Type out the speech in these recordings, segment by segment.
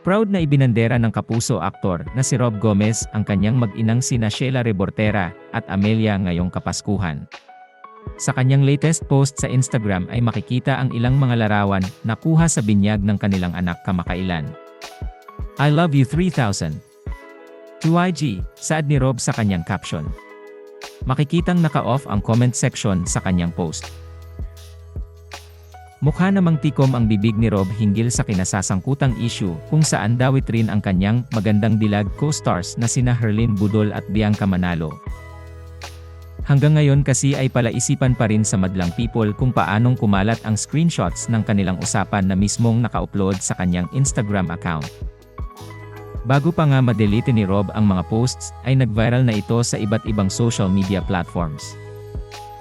Proud na ibinandera ng kapuso aktor na si Rob Gomez ang kanyang mag-inang sina Sheila Rebortera at Amelia ngayong Kapaskuhan. Sa kanyang latest post sa Instagram ay makikita ang ilang mga larawan na kuha sa binyag ng kanilang anak kamakailan. I love you 3000. To IG, saad ni Rob sa kanyang caption. Makikitang naka-off ang comment section sa kanyang post. Mukha namang tikom ang bibig ni Rob hinggil sa kinasasangkutang issue kung saan dawit rin ang kanyang magandang dilag co-stars na sina Herlin Budol at Bianca Manalo. Hanggang ngayon kasi ay palaisipan pa rin sa madlang people kung paanong kumalat ang screenshots ng kanilang usapan na mismong naka-upload sa kanyang Instagram account. Bago pa nga madelete ni Rob ang mga posts, ay nag-viral na ito sa iba't ibang social media platforms.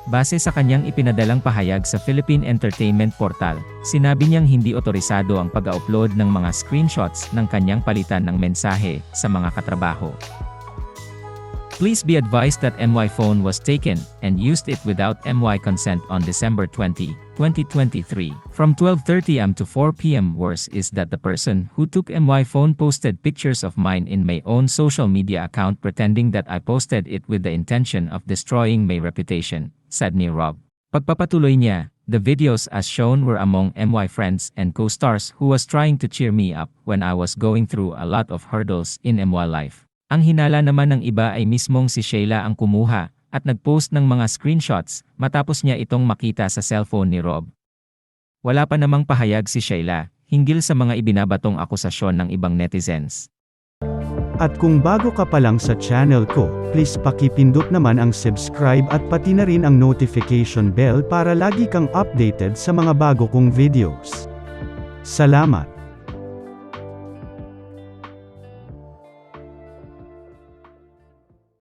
Base sa kanyang ipinadalang pahayag sa Philippine Entertainment Portal, sinabi niyang hindi otorisado ang pag-upload ng mga screenshots ng kanyang palitan ng mensahe sa mga katrabaho. Please be advised that MY phone was taken and used it without MY consent on December 20, 2023. From 12:30 am to 4 p.m. Worse is that the person who took MY phone posted pictures of mine in my own social media account pretending that I posted it with the intention of destroying my reputation, said ni Rob. Pagpapatuloy niya, the videos as shown were among MY friends and co-stars who was trying to cheer me up when I was going through a lot of hurdles in MY life. Ang hinala naman ng iba ay mismong si Sheila ang kumuha at nagpost ng mga screenshots matapos niya itong makita sa cellphone ni Rob. Wala pa namang pahayag si Sheila hinggil sa mga ibinabatong akusasyon ng ibang netizens. At kung bago ka pa lang sa channel ko, please pakipindot naman ang subscribe at pati na rin ang notification bell para lagi kang updated sa mga bago kong videos. Salamat!